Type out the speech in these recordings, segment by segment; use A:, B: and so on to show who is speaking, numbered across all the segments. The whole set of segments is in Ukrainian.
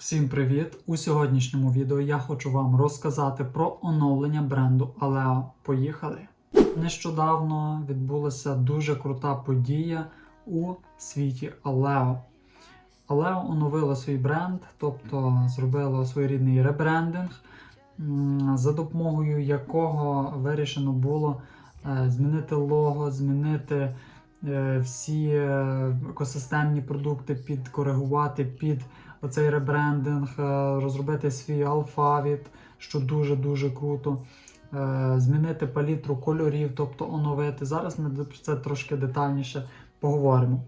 A: Всім привіт! У сьогоднішньому відео я хочу вам розказати про оновлення бренду Aleo. Поїхали! Нещодавно відбулася дуже крута подія у світі Aleo. Aleo оновила свій бренд, тобто зробила своєрідний ребрендинг, за допомогою якого вирішено було е, змінити лого, змінити е, всі е, екосистемні продукти, підкоригувати під оцей ребрендинг, е, розробити свій алфавіт, що дуже-дуже круто. е, Змінити палітру кольорів, тобто оновити. Зараз ми про це трошки детальніше поговоримо.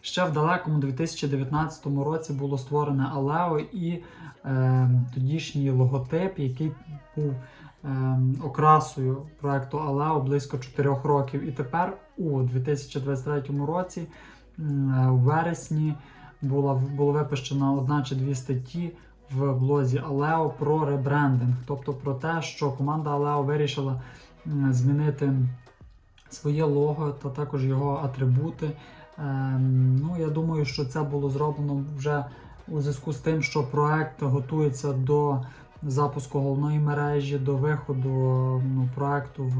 A: Ще в далекому 2019 році було створене Aleo і е, тодішній логотип, який був е, окрасою проекту Aleo близько 4 років. І тепер у 2023 році, м, у вересні, була було випущено одна чи дві статті в блозі Aleo про ребрендинг, тобто про те, що команда Aleo вирішила змінити своє лого та також його атрибути. Ем, ну, я думаю, що це було зроблено вже у зв'язку з тим, що проект готується до запуску головної мережі, до виходу ну, проекту в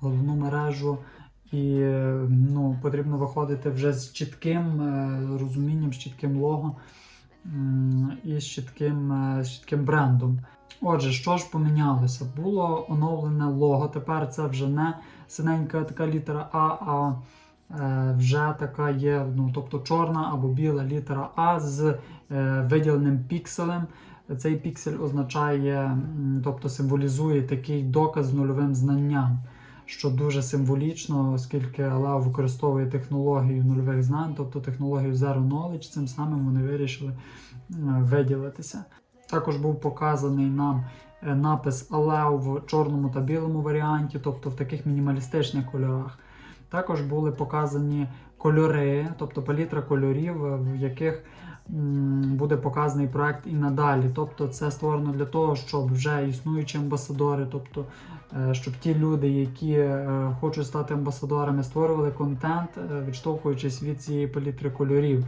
A: головну мережу. І ну, потрібно виходити вже з чітким е, розумінням, з чітким лого і з чітким, е, з чітким брендом. Отже, що ж помінялося? Було оновлене лого. Тепер це вже не синенька така літера А, а е, вже така є, ну, тобто чорна або біла літера А з виділеним пікселем. Цей піксель означає, тобто символізує такий доказ з нульовим знанням, що дуже символічно, оскільки Aleo використовує технологію нульових знань, тобто технологію Zero Knowledge, цим самим вони вирішили е, виділитися. Також був показаний нам е, напис Aleo в чорному та білому варіанті, тобто в таких мінімалістичних кольорах. Також були показані кольори, тобто палітра кольорів, в яких буде показаний проект і надалі. Тобто це створено для того, щоб вже існуючі амбасадори, тобто е, щоб ті люди, які е, хочуть стати амбасадорами, створювали контент, е, відштовхуючись від цієї палітри кольорів.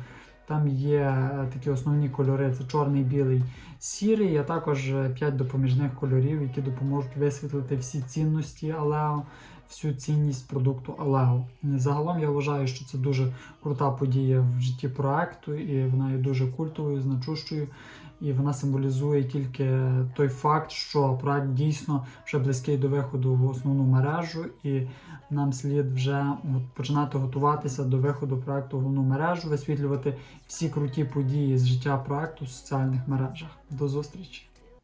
A: Там є е, такі основні кольори: це чорний, білий, сірий, а також 5 допоміжних кольорів, які допоможуть висвітлити всі цінності Алео, всю цінність продукту Алео. Загалом я вважаю, що це дуже крута подія в житті проекту, і вона є дуже культовою, значущою. І вона символізує тільки той факт, що проект дійсно вже близький до виходу в основну мережу, і нам слід вже починати готуватися до виходу проекту в головну мережу, висвітлювати всі круті події з життя проекту в соціальних мережах. До зустрічі!